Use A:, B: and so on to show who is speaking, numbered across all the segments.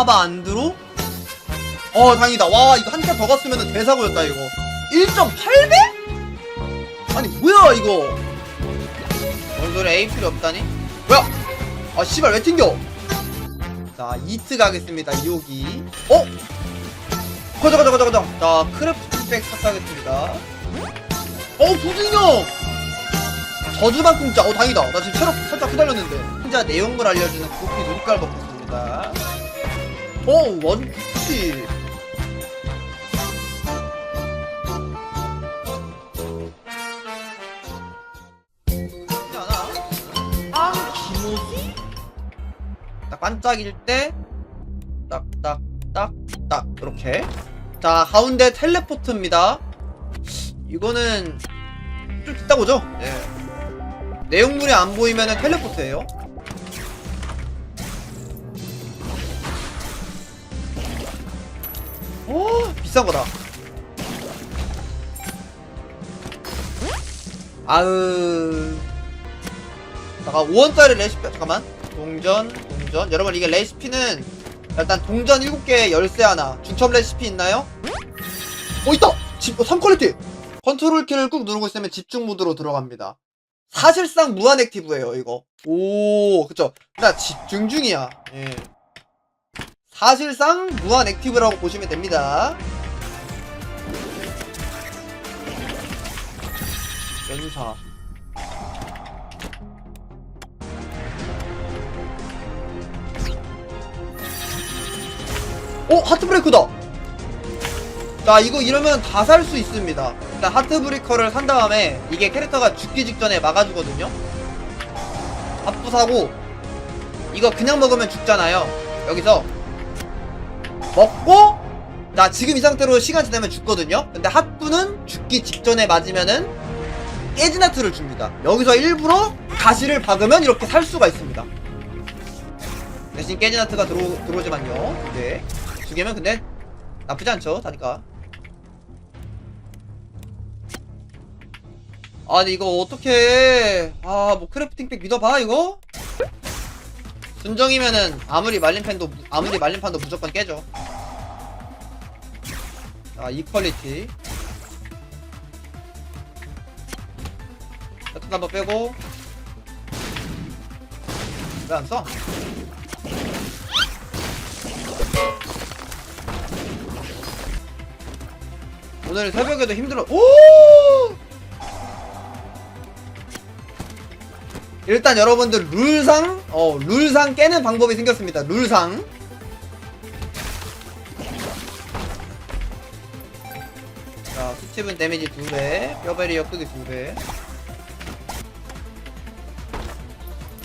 A: 카바 안드로. 어 다행이다. 와 이거 한 칸 더 갔으면 대사고였다 이거. 1.8배? 아니 뭐야 이거? 뭔 소리 A 필요 없다니? 뭐야? 아 씨발 왜 튕겨? 자 이트 가겠습니다 2호기. 어? 가자 가자 가자 가자. 자 크래프트백 삭하겠습니다. 어 부진형! 저주만 공짜 어 다행이다. 나 지금 체력 살짝 휘달렸는데. 혼자 내용물 알려주는 고피 놀이깔 먹겠습니다 어 쉽지 않아 아 김호지? 딱 반짝일 때 딱딱딱딱 이렇게 자 가운데 텔레포트입니다 이거는 좀 비싸고죠? 네. 내용물이 안 보이면은 텔레포트예요. 오 비싼 거다. 아으. 잠깐 5원짜리 레시피 잠깐만. 동전 동전 여러분 이게 레시피는 일단 동전 7개 열쇠 하나 중첩 레시피 있나요? 어 있다! 집, 어, 3퀄리티! 컨트롤 키를 꾹 누르고 있으면 집중 모드로 들어갑니다. 사실상 무한 액티브예요, 이거. 오, 그쵸. 나 집중 중이야. 예. 사실상 무한 액티브라고 보시면 됩니다. 연사. 오, 하트 브레이크다! 자 이거 이러면 다 살 수 있습니다 일단 하트 브레이커를 산 다음에 이게 캐릭터가 죽기 직전에 막아주거든요 합부 사고 이거 그냥 먹으면 죽잖아요 여기서 먹고 자 지금 이 상태로 시간 지나면 죽거든요? 근데 합부는 죽기 직전에 맞으면은 깨진 하트를 줍니다. 여기서 일부러 가시를 박으면 이렇게 살 수가 있습니다. 대신 깨진 하트가 들어, 들어오지만요. 네. 두 개면 근데 나쁘지 않죠 다니까 아니 이거 어떻게 아뭐 크래프팅팩 믿어봐 이거 순정이면은 아무리 말린 팬도 무- 아무리 말린 판도 무조건 깨져 자 이퀄리티. 세트 한번 빼고. 왜 안 써? 오늘 새벽에도 힘들어. 오! 일단 여러분들 룰상 어 룰상 깨는 방법이 생겼습니다. 룰상. 자 수치분 데미지 2배 뼈베리어 크기 2배.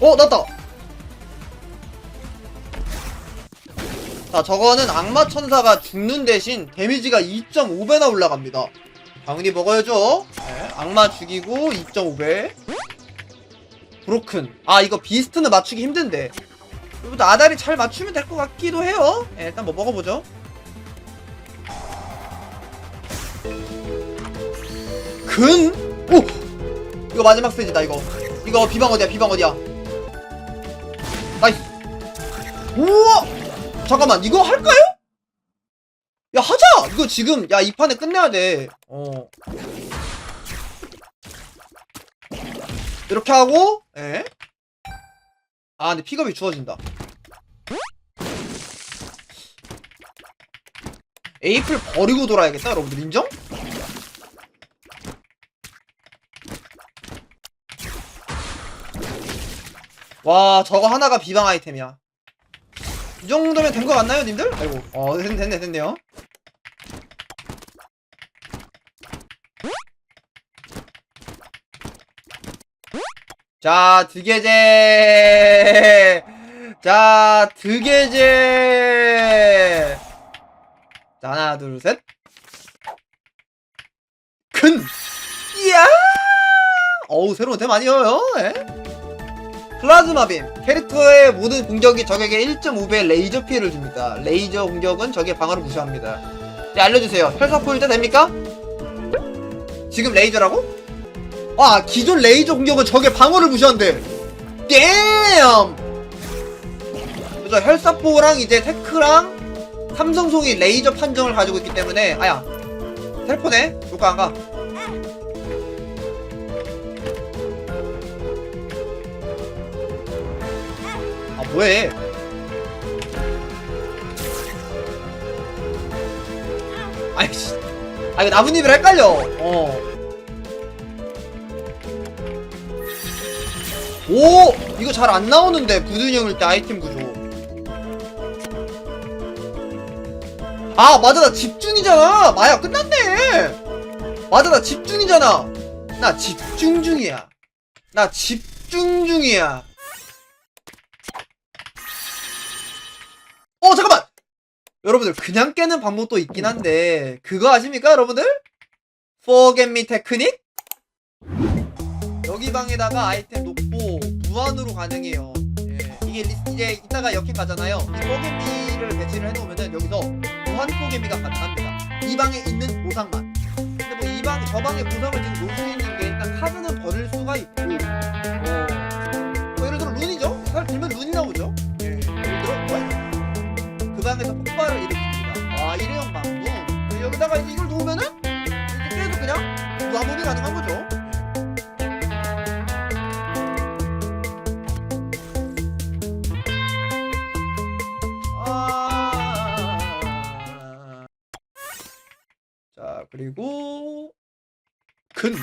A: 어 났다! 자 저거는 악마 천사가 죽는 대신 데미지가 2.5배나 올라갑니다. 당연히 먹어야죠. 네, 악마 죽이고 2.5배 브로큰. 아 이거 비스트는 맞추기 힘든데. 그래도 아다리 잘 맞추면 될 것 같기도 해요. 예, 일단 뭐 먹어보죠. 근? 오! 이거 마지막 스테이지다 이거. 이거 비방 어디야 비방 어디야? 나이스 우와! 잠깐만 이거 할까요? 야 하자! 이거 지금 야 이 판에 끝내야 돼어 이렇게 하고 에? 아 근데 픽업이 주어진다 에이플 버리고 돌아야겠다 여러분들 인정? 와 저거 하나가 비방 아이템이야 이 정도면 된거 맞나요 님들? 아이고 어 됐, 됐네 됐네요 자, 드게제. 자, 드게제. 자, 하나, 둘, 셋. 큰. 이야! 어우, 새로운 템 아니에요? 예? 플라즈마빔. 캐릭터의 모든 공격이 적에게 1.5배 레이저 피해를 줍니다. 레이저 공격은 적의 방어를 무시합니다. 네, 알려주세요. 혈사 포인트 됩니까? 지금 레이저라고? 아 기존 레이저 공격은 적의 방어를 무시한대. 댐 그죠 헬사포랑 이제 테크랑 삼성송이 레이저 판정을 가지고 있기 때문에 아야 텔포네? 조카 안가? 아 뭐해? 아이씨. 아 이거 나뭇잎을 헷갈려. 어 오! 이거 잘 안 나오는데 부두형일 때 아이템 구조. 아 맞아 나 집중이잖아! 마야 끝났네! 맞아 나 집중이잖아! 나 집중 중이야. 나 집중 중이야. 어 잠깐만! 여러분들 그냥 깨는 방법도 있긴 한데 그거 아십니까 여러분들? Me 테크닉? 여기 방에다가 아이템 놓고 무한으로 가능해요. 예, 이게 리- 이제 이따가 역행 가잖아요. 이 포개미를 배치를 해놓으면은 여기서 무한 포개미가 가능합니다. 이 방에 있는 보상만. 근데 뭐 이 방, 저 방에 보상을 지금 놓을 수 있는 게 일단 카드는 버릴 수가 있고, 어, 뭐 예를 들어 룬이죠? 사실 들면 룬이 나오죠? 예, 예를 들어 뭐? 그 방에서 폭발을 일으킵니다. 아, 일회용 방문. 여기다가 이걸 놓으면은 이제 깨도 그냥 무한목이 가능한 거죠. 그리고 근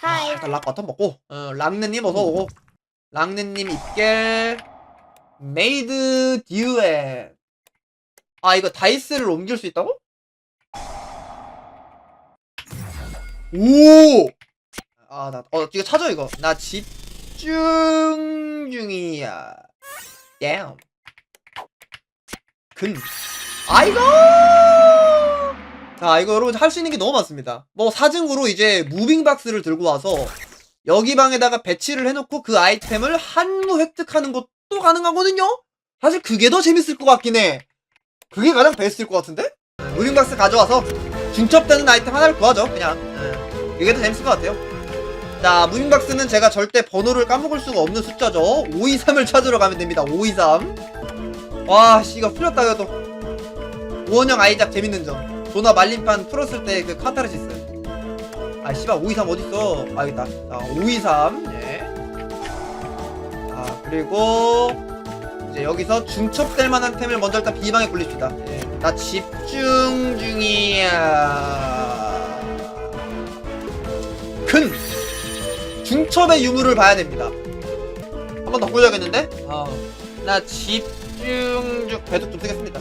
B: 하이.
A: 아, 일단 락 바텀 먹고 어, 랑느님 어서 오고 랑느님 입결 메이드 듀엣 아 이거 다이스를 옮길 수 있다고? 오! 아, 나, 어, 이거 찾아, 이거. 나 집중 중이야. damn. 근. 아이고! 자, 이거 여러분 할 수 있는 게 너무 많습니다. 뭐, 사증으로 이제 무빙박스를 들고 와서 여기 방에다가 배치를 해놓고 그 아이템을 한무 획득하는 것도 가능하거든요? 사실 그게 더 재밌을 것 같긴 해. 그게 가장 베스트일 것 같은데? 무빙박스 가져와서 중첩되는 아이템 하나를 구하죠, 그냥. 예. 이게 더 재밌을 것 같아요. 자, 무빙박스는 제가 절대 번호를 까먹을 수가 없는 숫자죠. 523을 찾으러 가면 됩니다. 523. 와, 씨, 이거 풀렸다, 또. 오원영 아이작 재밌는 점. 조나 말림판 풀었을 때 그 카타르시스. 아, 씨발, 523 어딨어? 아, 여기 있다. 자, 523. 예. 자, 그리고, 이제 여기서 중첩될 만한 템을 먼저 일단 B방에 굴립시다. 예. 나 집중 중이야. 근! 중첩의 유무를 봐야 됩니다. 한 번더 보여야겠는데? 아, 나 집중 중, 배도 좀 쓰겠습니다.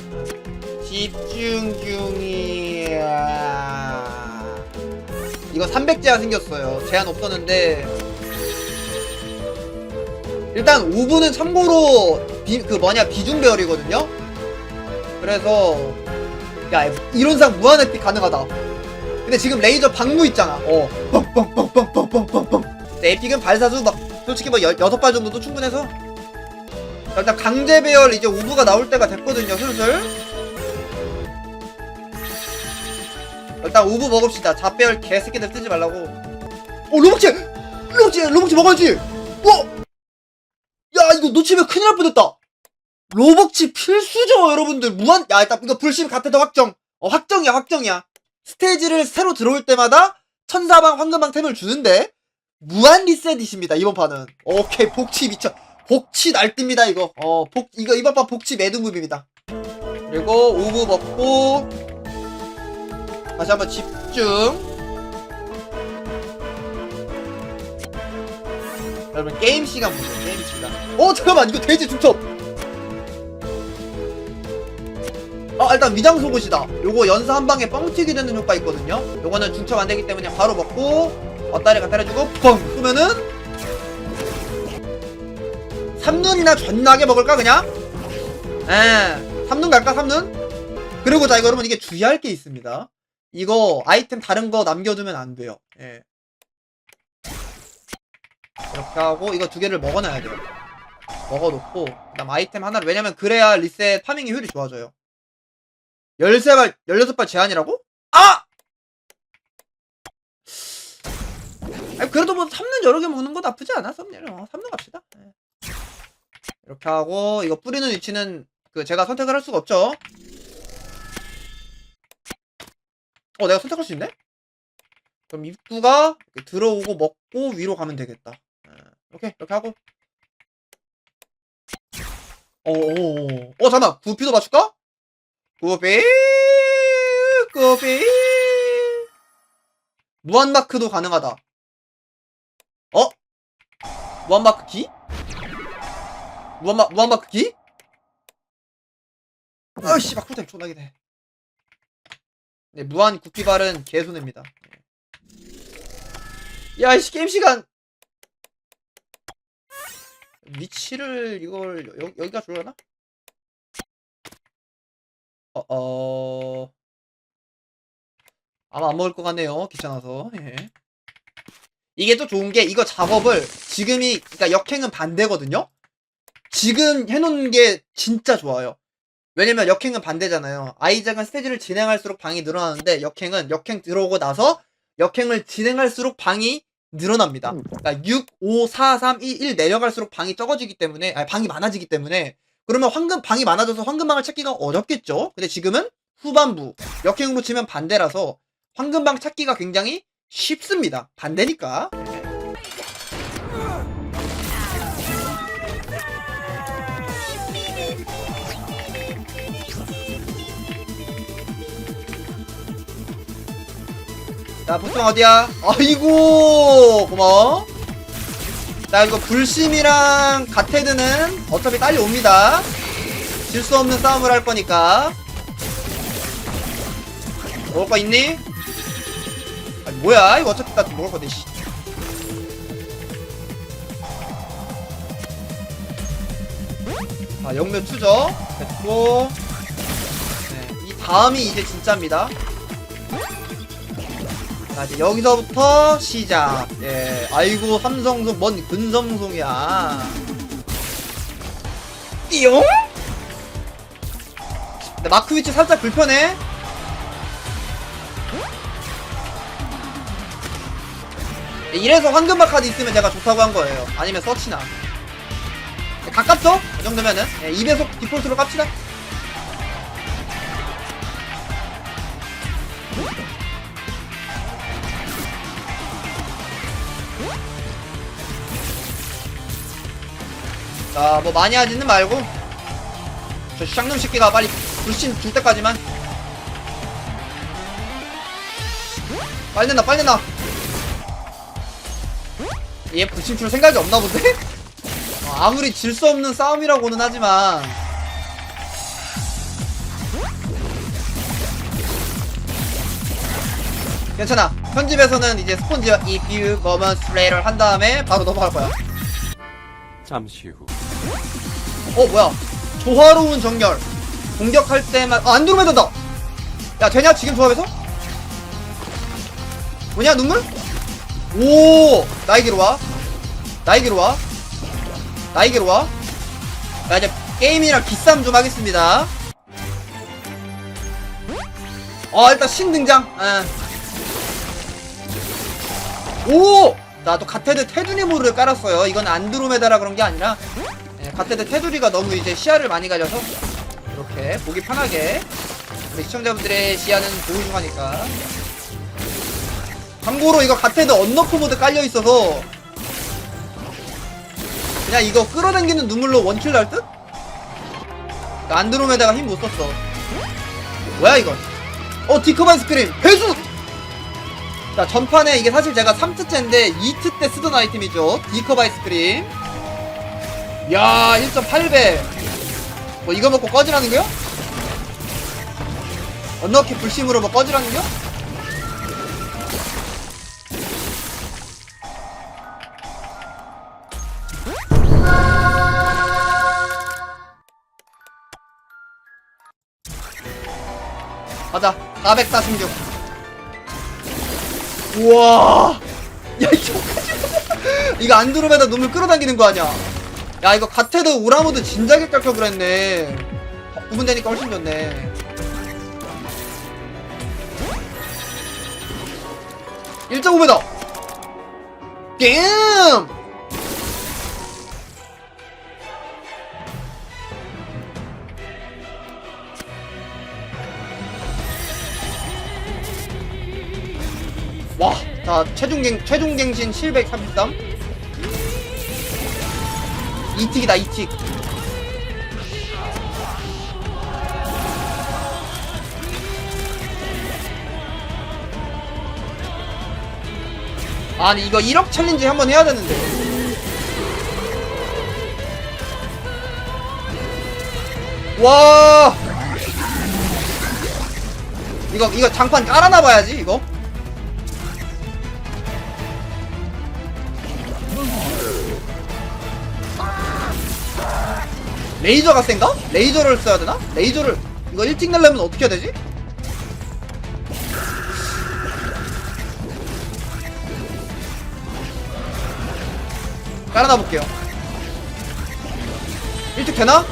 A: 집중 중이 야. 이거 300 제한 생겼어요. 제한 없었는데. 일단 5분은 참고로 비, 그 뭐냐 비중 배열이거든요. 그래서 야 이론상 무한 획득 가능하다. 근데 지금 레이저 방무 있잖아. 어. 뻥뻥뻥뻥뻥뻥뻥뻥. 근데 에픽은 발사수 막 솔직히 뭐 여, 여섯 발 정도도 충분해서. 자, 일단 강제 배열 이제 오브가 나올 때가 됐거든요. 슬슬. 일단 오브 먹읍시다. 잡배열 개새끼들 쓰지 말라고. 어 로벅지, 로벅지, 로벅지 먹어야지. 어. 야 이거 놓치면 큰일 날 뻔했다. 로벅지 필수죠 여러분들. 무한. 야 일단 이거 불심 같아도 확정. 어 확정이야 확정이야. 스테이지를 새로 들어올 때마다 천사방 황금방 템을 주는데 무한 리셋이십니다 이번 판은 오케이 복치 미쳐 복치 날뜁니다 이거 어복 이거 이번 판 복치 매듭무비입니다 그리고 오브 먹고 다시 한번 집중. 여러분 게임 시간 보세요 게임 시간. 어 잠깐만 이거 돼지 중첩. 아 일단 위장 속옷이다. 요거 연사 한 방에 뻥튀기 되는 효과 있거든요. 요거는 중첩 안 되기 때문에 바로 먹고 엇다리 갖다 해주고 펑! 쏘면은 3눈이나 존나게 먹을까 그냥? 에 3눈 갈까 3눈? 그리고 자 이거 여러분 이게 주의할 게 있습니다 이거 아이템 다른 거 남겨두면 안 돼요 예 이렇게 하고 이거 두 개를 먹어놔야 돼요 먹어놓고 그 다음 아이템 하나를 왜냐면 그래야 리셋 파밍의 효율이 좋아져요 13발, 16발 제한이라고? 아! 아니, 그래도 뭐 3는 여러 개 먹는 거 나쁘지 않아, 썸네일. 어, 3는 갑시다. 예. 이렇게 하고 이거 뿌리는 위치는 그 제가 선택을 할 수가 없죠. 어 내가 선택할 수 있네? 그럼 입구가 들어오고 먹고 위로 가면 되겠다. 예, 오케이 이렇게 하고 어어어 어 잠깐 구피도 맞출까? 구피 구피 무한 마크도 가능하다. 어? 무한 마크 기? 무한 마 무한 마크 기? 아씨 막 쿨타임 존나게 돼. 네 무한 구피발은 개손해입니다. 야 이씨 게임 시간 위치를 이걸 여, 여기가 줄려나? 어, 어... 아마 안 먹을 것 같네요. 귀찮아서. 예. 이게 또 좋은 게 이거 작업을 지금이 그러니까 역행은 반대거든요. 지금 해놓은 게 진짜 좋아요. 왜냐면 역행은 반대잖아요. 아이작은 스테이지를 진행할수록 방이 늘어나는데 역행은 역행 들어오고 나서 역행을 진행할수록 방이 늘어납니다. 그러니까 6, 5, 4, 3, 2, 1 내려갈수록 방이 적어지기 때문에 아니 방이 많아지기 때문에 그러면 황금 방이 많아져서 황금방을 찾기가 어렵겠죠. 근데 지금은 후반부 역행으로 치면 반대라서 황금방 찾기가 굉장히 쉽습니다. 반대니까. 자, 보통 어디야? 아이고, 고마워. 자, 이거 불심이랑 가테드는 어차피 딸려 옵니다. 질 수 없는 싸움을 할 거니까. 먹을 거 있니? 아니, 뭐야? 이거 어차피 다 먹을 거데, 씨. 자, 영면 추적. 됐고. 네, 이 다음이 이제 진짜입니다. 자 이제 여기서부터 시작. 예 아이고 삼성송 뭔 근섬송이야. 띠용? 마크 위치 살짝 불편해. 예, 이래서 황금박 카드 있으면 제가 좋다고 한 거예요. 아니면 서치나. 예, 가깝죠? 이 정도면은? 예, 2배속 디폴트로 깝시다 자, 뭐 많이 하지는 말고. 저 쌍놈 새끼가 빨리 불신 줄 때까지만. 빨리 낸다 빨리 낸다. 얘 불신 줄 생각이 없나 본데? 어, 아무리 질 수 없는 싸움이라고는 하지만. 괜찮아. 편집에서는 이제 스폰지 if you moments later 한 다음에 바로 넘어갈 거야.
B: 잠시 후
A: 어 뭐야? 조화로운 정렬 공격할 때만 아, 안드로메다다 야 되냐 지금 조합에서? 뭐냐 눈물? 오 나에게로 와. 나에게로 와. 나에게로 와 야 이제 게임이랑 기싸움 좀 하겠습니다. 어 일단 신 등장. 예. 오나 또 가테드 테두리모를 깔았어요. 이건 안드로메다라 그런 게 아니라 예, 가테드 테두리가 너무 이제 시야를 많이 가려서 이렇게 보기 편하게. 우리 시청자분들의 시야는 보여주고 하니까. 참고로 이거 가테드 언너프 모드 깔려 있어서 그냥 이거 끌어당기는 눈물로 원킬 날 듯? 안드로메다가 힘 못 썼어. 뭐야 이건 어 디커반 스크림! 회수! 자 전판에 이게 사실 제가 3트째인데 2트 때 쓰던 아이템이죠. 디커바이 스크림 야 1.8배 뭐 이거 먹고 꺼지라는 거요? 언너키 불심으로 뭐 꺼지라는 거? 가자. 446 우와. 야 이거 이거 안드로메다 놈을 끌어당기는 거 아니야 야 이거 가테드 우라모드 진작에 깎여 그랬네. 부분 되니까 훨씬 좋네. 1.5m 게임 와, 자, 최종갱, 최종갱신 733. 이틱이다 이틱. 아니 이거 1억 챌린지 한번 해야 되는데. 와! 이거 이거 장판 깔아놔 봐야지 이거 레이저가 센가? 레이저를 써야 되나? 레이저를 이거 1틱 내려면 어떻게 해야 되지? 깔아놔 볼게요 1틱 되나?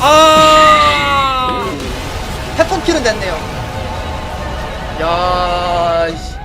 A: 아 패턴 킬은 됐네요 야 씨.